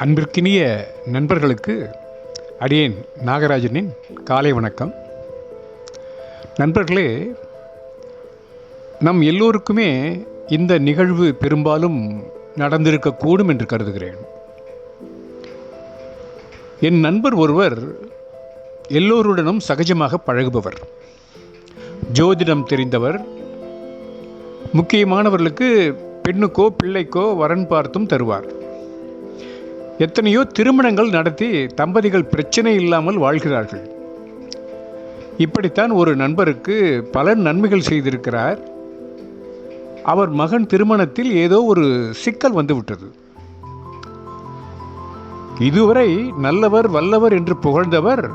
அன்பிற்கினிய நண்பர்களுக்கு அடியேன் நாகராஜனின் காலை வணக்கம். நண்பர்களே நம் எல்லோருக்குமே இந்த நிகழ்வு பெரும்பாலும் நடந்திருக்கக்கூடும் என்று கருதுகிறேன். என் நண்பர் ஒருவர் எல்லோருடனும் சகஜமாக பழகுபவர். ஜோதிடம் தெரிந்தவர். முக்கியமானவர்களுக்கு பெண்ணுக்கோ பிள்ளைக்கோ வரன் பார்த்தும் தருவார். எத்தனையோ திருமணங்கள் நடத்தி தம்பதிகள் பிரச்சனை இல்லாமல் வாழ்கிறார்கள். இப்படித்தான் ஒரு நண்பருக்கு பல நன்மைகள் செய்திருக்கிறார். அவர் மகன் திருமணத்தில் ஏதோ ஒரு சிக்கல் வந்துவிட்டது. இதுவரை நல்லவர் வல்லவர் என்று புகழ்ந்தவர்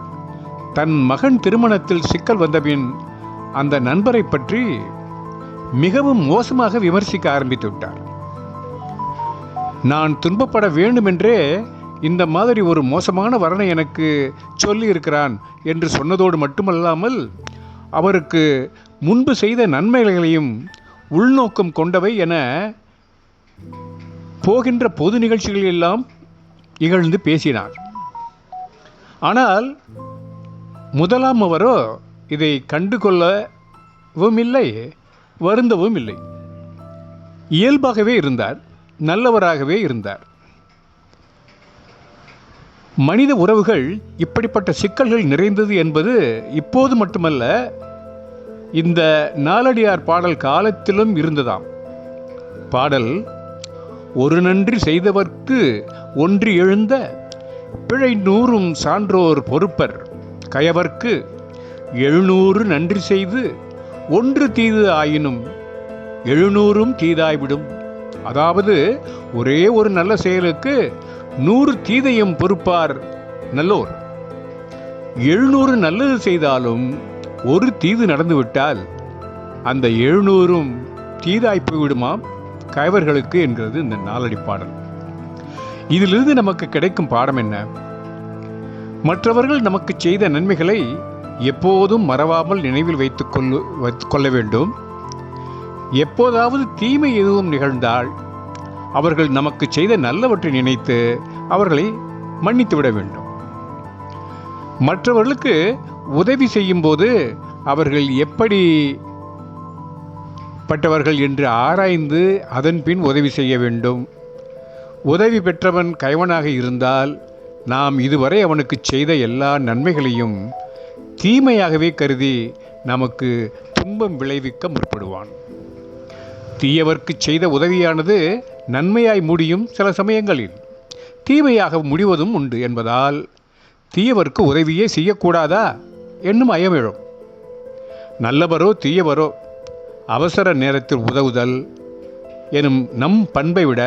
தன் மகன் திருமணத்தில் சிக்கல் வந்தபின் அந்த நண்பரை பற்றி மிகவும் மோசமாக விமர்சிக்க ஆரம்பித்து விட்டார். நான் துன்பப்பட வேண்டுமென்றே இந்த மாதிரி ஒரு மோசமான வரனை எனக்கு சொல்லி இருக்கிறான் என்று சொன்னதோடு மட்டுமல்லாமல் அவருக்கு முன்பு செய்த நன்மைகளையும் உள்நோக்கம் கொண்டவை என போகின்ற பொது நிகழ்ச்சிகளில் எல்லாம் இகழ்ந்து பேசினார். ஆனால் முதலாம் அவரோ இதை கண்டு கொள்ளவும் இல்லை வருந்தவும் இல்லை இயல்பாகவே இருந்தார். நல்லவராகவே இருந்தார். மனித உறவுகள் இப்படிப்பட்ட சிக்கல்கள் நிறைந்தது என்பது இப்போது மட்டுமல்ல இந்த நாலடியார் பாடல் காலத்திலும் இருந்ததாம். பாடல் ஒரு நன்றி செய்தவர்க்கு ஒன்றி எழுந்த பிழை நூறும் சான்றோர் பொறுப்பர். கயவர்க்கு எழுநூறு நன்றி செய்து ஒன்று தீது ஆயினும் எழுநூறும் தீதாய்விடும். அதாவது ஒரே ஒரு நல்ல செயலுக்கு நூறு தீதையும் பொறுப்பார் நல்லோர். எழுநூறு நல்லது செய்தாலும் ஒரு தீது நடந்துவிட்டால் அந்த எழுநூறும் தீதாய் போய்விடுமாம் கயவர்களுக்கு என்கிறது இந்த நாலடி பாடல். இதிலிருந்து நமக்கு கிடைக்கும் பாடம் என்ன? மற்றவர்கள் நமக்கு செய்த நன்மைகளை எப்போதும் மறவாமல் நினைவில் வைத்துக் கொள்ளு வைத்துக் கொள்ள வேண்டும். எப்போதாவது தீமை எதுவும் நிகழ்ந்தால் அவர்கள் நமக்கு செய்த நல்லவற்றை நினைத்து அவர்களை மன்னித்து விட வேண்டும். மற்றவர்களுக்கு உதவி செய்யும்போது அவர்கள் எப்படி பட்டவர்கள் என்று ஆராய்ந்து அதன் பின் உதவி செய்ய வேண்டும். உதவி பெற்றவன் கைவனாக இருந்தால் நாம் இதுவரை அவனுக்கு செய்த எல்லா நன்மைகளையும் தீமையாகவே கருதி நமக்கு துன்பம் விளைவிக்க முற்படுவான். தீயவர்க்கு செய்த உதவியானது நன்மையாய் முடியும் சில சமயங்களில். தீமையாக முடிவதும் உண்டு என்பதால் தீயவர்க்கு உதவியே செய்யக்கூடாதா? என்னும் அயமிழும் நல்லவரோ தீயவரோ அவசர நேரத்தில் உதவுதல் எனும் நம் பண்பை விட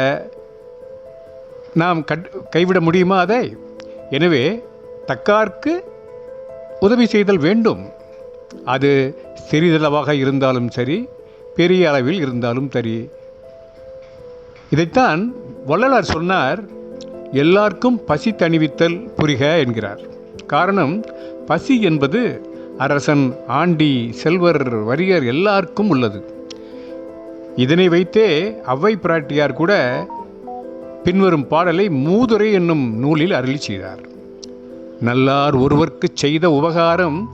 நாம் கட் கைவிட முடியுமா அதை? எனவே தக்கார்க்கு உதவி செய்தல் வேண்டும். அது சிறிதளவாக இருந்தாலும் சரி பெரிய அளவில் இருந்தாலும் சரி. இதைத்தான் வள்ளலார் சொன்னார் எல்லாருக்கும் பசி தணிவித்தல் புரிக என்கிறார். காரணம் பசி என்பது அரசன் ஆண்டி செல்வர் வரியர் எல்லாருக்கும் உள்ளது. இதனை வைத்தே அவ்வை பிராட்டியார் கூட பின்வரும் பாடலை மூதுரை என்னும் நூலில் அருளி செய்தார். நல்லார் ஒருவர்க்கு செய்த உபகாரம்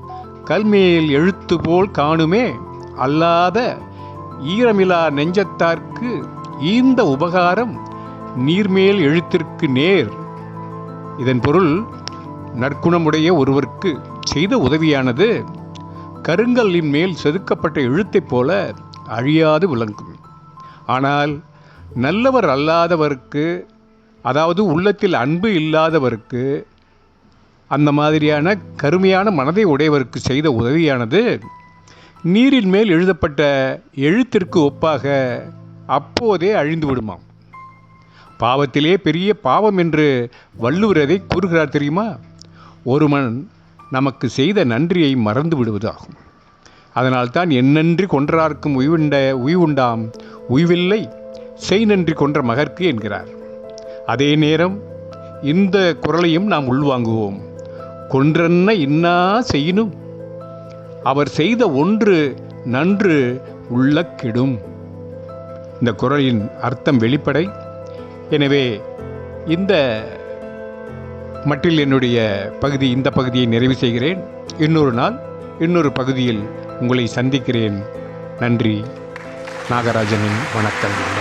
கல்மேல் எழுத்து போல் காணுமே அல்லாத ஈரமிலா நெஞ்சத்தார்க்கு ஈந்த உபகாரம் நீர்மேல் எழுத்திற்கு நேர். இதன் பொருள் நற்குணமுடைய ஒருவருக்கு செய்த உதவியானது கருங்கல்லின் மேல் செதுக்கப்பட்ட எழுத்தைப் போல அழியாது விளங்கும். ஆனால் நல்லவர் அல்லாதவருக்கு அதாவது உள்ளத்தில் அன்பு இல்லாதவருக்கு அந்த மாதிரியான கருமையான மனதை உடையவருக்கு செய்த உதவியானது நீரின் மேல் எழுதப்பட்ட எழுத்திற்கு ஒப்பாக அப்போதே அழிந்து விடுமாம். பாவத்திலே பெரிய பாவம் என்று வள்ளுவர் கூறுகிறார் தெரியுமா? ஒருவன் நமக்கு செய்த நன்றியை மறந்து விடுவதாகும். அதனால்தான் என்னன்றி கொன்றார்க்கும் உய்வுண்ட உய்வுண்டாம் உய்வில்லை செய் நன்றி கொன்ற மகற்கு என்கிறார். அதே நேரம் இந்த குரலையும் நாம் உள்வாங்குவோம். கொன்றன்ன இன்னா செய்யினும் அவர் செய்த ஒன்று நன்று உள்ள கெடும் இந்த குரலின் அர்த்தம் வெளிப்படை. எனவே இந்த மட்டில் என்னுடைய பகுதி இந்த பகுதியை நிறைவு செய்கிறேன். இன்னொரு நாள் இன்னொரு பகுதியில் உங்களை சந்திக்கிறேன். நன்றி. நாகராஜனின் வணக்கங்கள்.